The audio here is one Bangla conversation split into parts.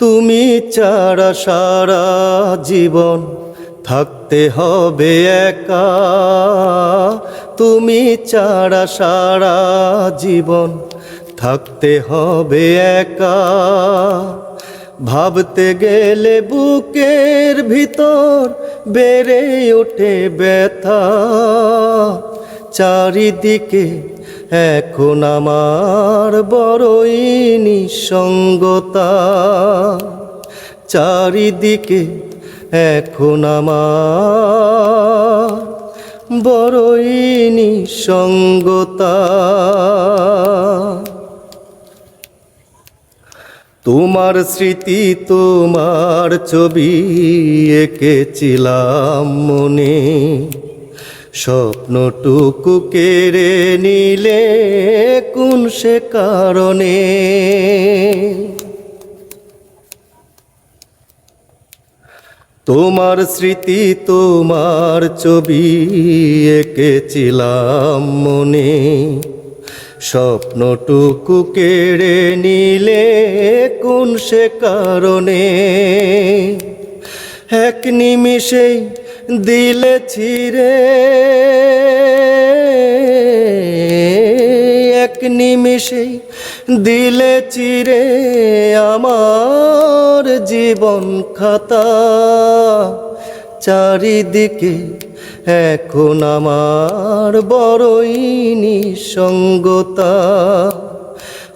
তুমি ছাড়া সারা জীবন থাকতে হবে একা। তুমি ছাড়া সারা জীবন থাকতে হবে একা। ভাবতে গেলে বুকের ভিতর বেড়ে ওঠে ব্যথা। চারিদিকে এখন আমার বড়ই নিঃসঙ্গতা। চারিদিকে এখন আমার বড়ই নিঃসঙ্গতা। তোমার স্মৃতি তোমার ছবি এঁকেছিলাম মনে। স্বপ্নটুকু কেড়ে নিলে কোন সে কারণে? তোমার স্মৃতি তোমার ছবি এঁকেছিলাম মনে। স্বপ্নটুকু কেড়ে নিলে কোন সে কারণে? এক নিমিষেই দিলে ছিড়ে এক নিমিষেই দিলে চিরে আমার জীবন খাতা। চারিদিকে এখন আমার বড়ই নিঃসঙ্গতা।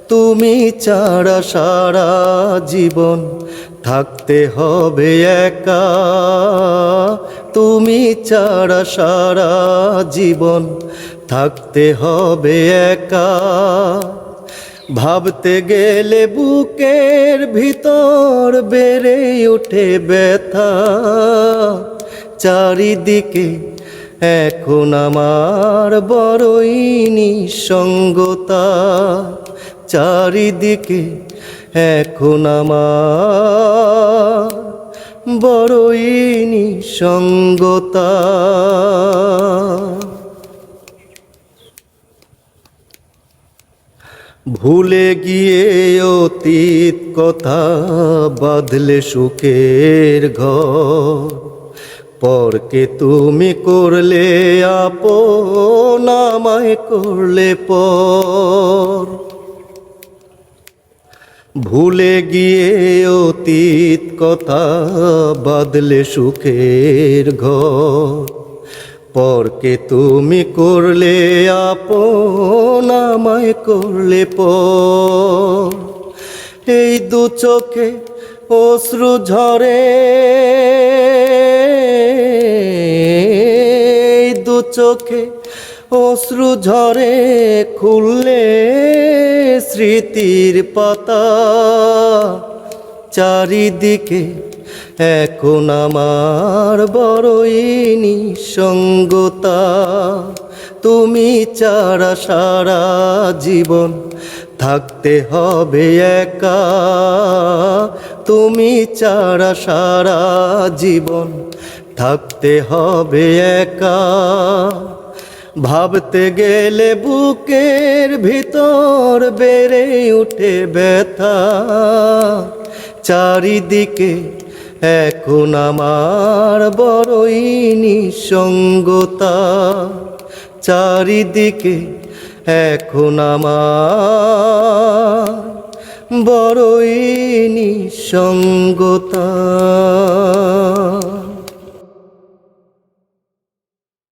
তুমি ছাড়া সারা জীবন থাকতে হবে একা। তুমি ছাড়া সারা জীবন থাকতে হবে একা। ভাবতে গেলে বুকের ভিতর বেড়ে ওঠে ব্যথা। চারিদিকে এখন আমার বড়ই নিঃসঙ্গতা। চারিদিকে এখন আমার বড়ই নিঃসঙ্গতা। ভুলে গিয়ে অতীত কথা বাঁধলে সুখের ঘর। পরকে তুমি করলে, আপন আমায় করলে পর। ভুলে গিয়ে অতীত কথা বাদলে সুখের ঘর। পরকে তুমি করলে, আপন আমায় করলে পর। এই দু চোখে অশ্রু ঝরে। এই দু চোখে অশ্রু ঝরে খুললে স্মৃতির পাতা। চারিদিকে এখন আমার বড়ই নিঃসঙ্গতা। তুমি ছাড়া সারা জীবন থাকতে হবে একা। তুমি ছাড়া সারা জীবন থাকতে হবে একা। ভাবতে গেলে বুকের ভিতর বেড়ে উঠে ব্যথা। চারিদিকে এখন আমার বড়ই নিঃসঙ্গতা। চারিদিকে এখন আমার বড়ই নিঃসঙ্গতা।